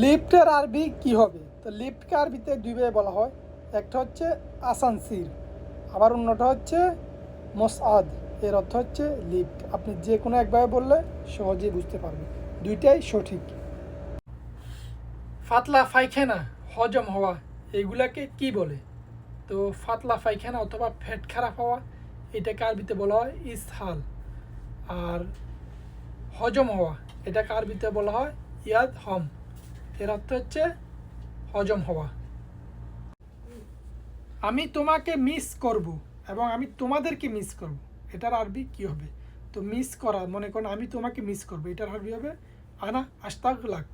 লিফটের আরবি কি হবে? তো লিফটকে আরবিতে দুইভাবে বলা হয়। একটা হচ্ছে আসানসির আবার অন্যটা হচ্ছে মোসাদ এর অর্থ হচ্ছে লিফট। আপনি যে কোনো একভাবে বললে সহজেই বুঝতে পারবেন। দুইটাই সঠিক। ফাতলা ফাইখানা হজম হওয়া, এগুলাকে কি বলে? তো ফাতলা ফাইখানা অথবা ফ্যাট খারাপ হওয়া, এটাকে আরবিতে বলা হয় ইসহাল। আর হজম হওয়া, এটাকে আরবিতে বলা হয় ইয়াদ হম। এর অর্থ হচ্ছে হজম হওয়া। আমি তোমাকে মিস করব এবং আমি তোমাদেরকে মিস করব। এটার আরবি কি হবে? তো মিস করা, মনে করেন আমি তোমাকে মিস করব। এটার আরবি হবে, আনা আস্তাক লাগ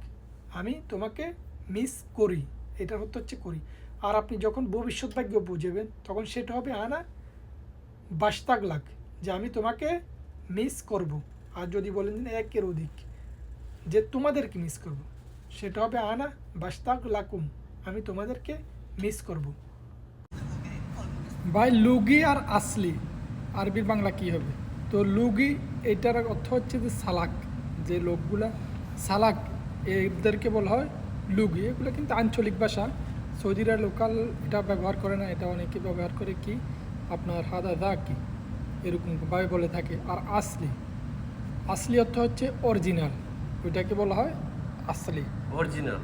আমি তোমাকে মিস করি। এটার অর্থ হচ্ছে করি। আর আপনি যখন ভবিষ্যৎ ভাগ্য বুঝেবেন, তখন সেটা হবে, আনা বাস্তাক লাগ যে আমি তোমাকে মিস করব। আর যদি বলেন একের অধিক, যে তোমাদেরকে মিস করব। সেটা হবে আনা বাস্তাক লাকুম, আমি তোমাদেরকে মিস করব। ভাই, লুগি আর আসলি আরবির বাংলা কি হবে? তো লুগি, এটার অর্থ হচ্ছে যে সালাক, যে লোকগুলা সালাক, এদেরকে বলা হয় লুগি। এগুলো কিন্তু আঞ্চলিক ভাষা, সৌদিরা লোকাল এটা ব্যবহার করে না, এটা অনেকে ব্যবহার করে কি? আপনার হাদা দা কি এরকম ভাবে বলে থাকে। আর আসলি আসলি অর্থ হচ্ছে অরিজিনাল ওইটাকে বলা হয় আসলি অরিজিনাল